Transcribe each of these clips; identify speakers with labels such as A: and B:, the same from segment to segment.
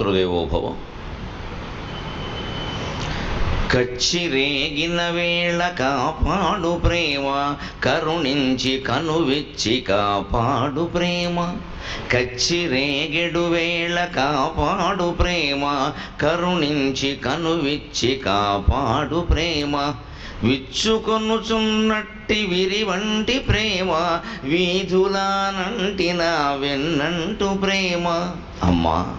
A: మాతృదేవోభవ. కచ్చిరేగిన వేళ కాపాడు ప్రేమ కరుణించి కనువిచ్చి కాపాడు ప్రేమ. కచ్చిరేగెడు వేళ కాపాడు ప్రేమ కరుణించి కనువిచ్చి కాపాడు ప్రేమ. విచ్చుకొనుచున్నట్టు విరి వంటి ప్రేమ వీధులానంటిన వెన్నంటు ప్రేమ. అమ్మా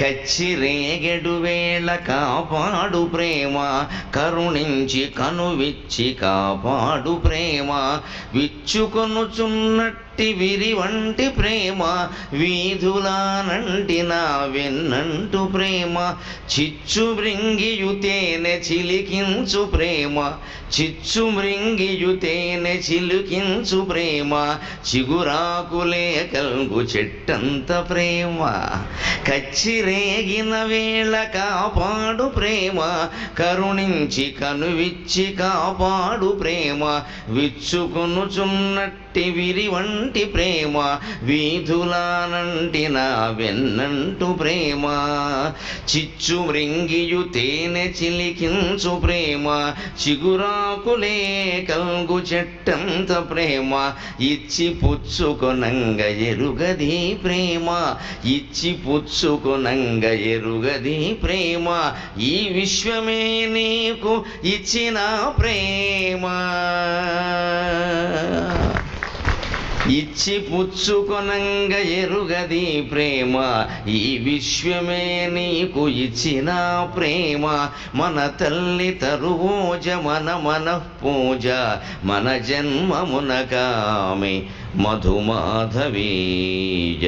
A: కచ్చిరేగెడు వేళ కాపాడు ప్రేమ కరుణించి కనువిచ్చి కాపాడు ప్రేమ. విచ్చుకొనుచున్నట్టి విరి వంటి ప్రేమ వీధులానంటిన వెన్నంటు ప్రేమ. చిచ్చు మృంగియుతేనె చిలికించు ప్రేమ చిచ్చు నేనే చిలుకించు ప్రేమ చిగురాకులే కల్గు చెట్టంత ప్రేమ. కచ్చిరేగిన వేళ కాపాడు ప్రేమ కరుణించి కనువిచ్చి కాపాడు ప్రేమ. విచ్చుకొనుచున్నట్టి విరి వంటి ప్రేమ వీధులానంటిన వెన్నంటు ప్రేమ. చిచ్చు మృంగియు తేనె చిలికించు ప్రేమ చిగురాకులే కల్గు ఎట్టంత ప్రేమ ఇచ్చి పుచ్చుకొనంగ ఎరుగది ప్రేమ ఇచ్చి పుచ్చుకొనంగ ఎరుగది ప్రేమ ఈ విశ్వమే నీకు ఇచ్చిన ప్రేమ. ఇచ్చి పుచ్చుకొనంగ ఎరుగది ప్రేమ. ఈ విశ్వమే నీకు ఇచ్చిన ప్రేమ. మన తల్లి తరువోజ మన మన పూజ మన జన్మమునకామె మధుమాధవీజ.